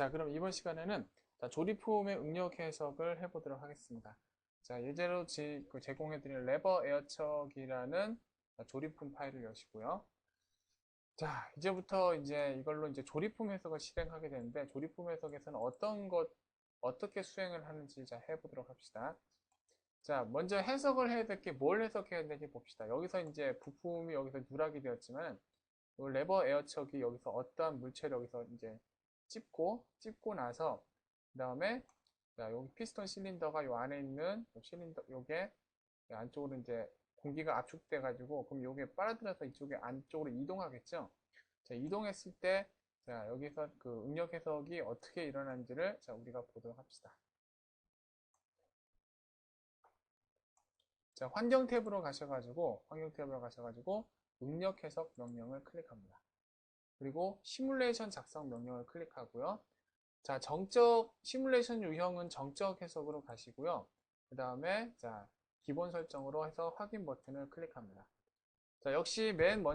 자, 그럼 이번 시간에는 자, 조립품의 응력 해석을 해보도록 하겠습니다. 자, 예제로 지- 그 제공해드린 레버 에어척이라는 조립품 파일을 여시고요. 자, 이제부터 이제 이걸로 이제 조립품 해석을 실행하게 되는데 조립품 해석에서는 어떤 것, 어떻게 수행을 하는지 자, 해보도록 합시다. 자, 먼저 해석을 해야 될 게 뭘 해석해야 되는지 봅시다. 여기서 이제 부품이 여기서 누락이 되었지만 이 레버 에어척이 여기서 어떠한 물체를 여기서 이제 찝고 찝고 나서 그 다음에 자, 여기 피스톤 실린더가 요 안에 있는 요 실린더 요게 안쪽으로 이제 공기가 압축돼 가지고 그럼 요게 빨아들여서 이쪽에 안쪽으로 이동하겠죠. 자, 이동했을 때 자, 여기서 그 응력 해석이 어떻게 일어나는지를 자, 우리가 보도록 합시다. 자, 환경 탭으로 가셔가지고, 환경 탭으로 가셔가지고, 응력 해석 명령을 클릭합니다. 그리고 시뮬레이션 작성 명령을 클릭하고요. 자, 정적, 시뮬레이션 유형은 정적 해석으로 가시고요. 그 다음에, 자, 기본 설정으로 해서 확인 버튼을 클릭합니다. 자, 역시 맨 먼저